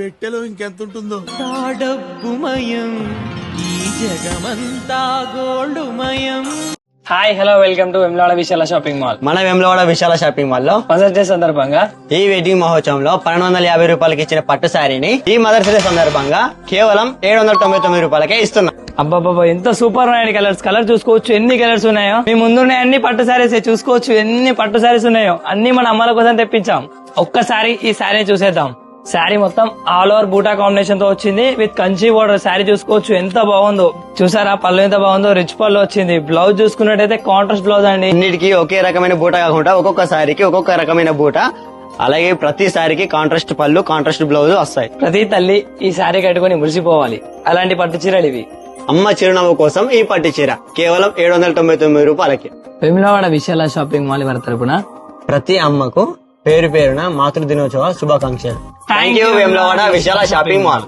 పెట్టెలో ఇంకెంత ఉంటుందో డబ్బుమయం ఈ జగమంతా గోల్డుమయం. Hi hello welcome to Vemulawada Vishala shopping mall. మన వెమ్లవాడ విశాల షాపింగ్ మాల్లో మదర్స్ డే సందర్భంగా ఈ వెడ్డింగ్ మహోత్సవంలో పన్నెండు వందల యాభై రూపాయలకి ఇచ్చిన పట్టు శారీని ఈ మదర్స్ డే సందర్భంగా కేవలం ఏడు వందల తొంభై తొమ్మిది రూపాయలకే ఇస్తున్నాం. అబ్బాబాబా ఎంత సూపర్ ఉన్నాయండి కలర్స్. కలర్ చూసుకోవచ్చు ఎన్ని కలర్స్ ఉన్నాయో. మీ ముందున్నాయి అన్ని పట్టు శారీస్ చూసుకోవచ్చు ఎన్ని పట్టు శారీస్ ఉన్నాయో. అన్ని మన అమ్మాల కోసం తెప్పించాం. ఒక్కసారి ఈ శారీ చూసేద్దాం. శారీ మొత్తం ఆల్ ఓవర్ బూటా కాంబినేషన్తో వచ్చింది. విత్ కంచి బోర్డర్ శారీ చూసుకోవచ్చు. ఎంత బాగుందో. చూసారా? పళ్ళు ఎంత బాగుందో. రిచ్ పళ్ళు వచ్చింది. బ్లౌజ్ చూసుకున్నట్టయితే కాంట్రాస్ట్ బ్లౌజ్ అండి. అన్నిటికీ ఒకే రకమైన బూట కాకుండా ఒక్కొక్క శారీకి ఒక్కొక్క రకమైన బూట. అలాగే ప్రతి శారీకి కాంట్రాస్ట్ పళ్ళు కాంట్రాస్ట్ బ్లౌజ్ వస్తాయి. ప్రతి తల్లి ఈ శారీ కట్టుకొని మురిసిపోవాలి. అలాంటి పట్టు చీరలు ఇవి. అమ్మ చిరునవ్వు కోసం ఈ పట్టు చీర. కేవలం ఏడు వందల తొంభై తొమ్మిది రూపాయలకి. వెమ్లవాడ విశాల షాపింగ్ మాల్ వారి తరపున ప్రతి అమ్మకు పేరు పేరున మాతృ దినోత్సవ శుభాకాంక్షలు thank you Vemulawada Vishala shopping mall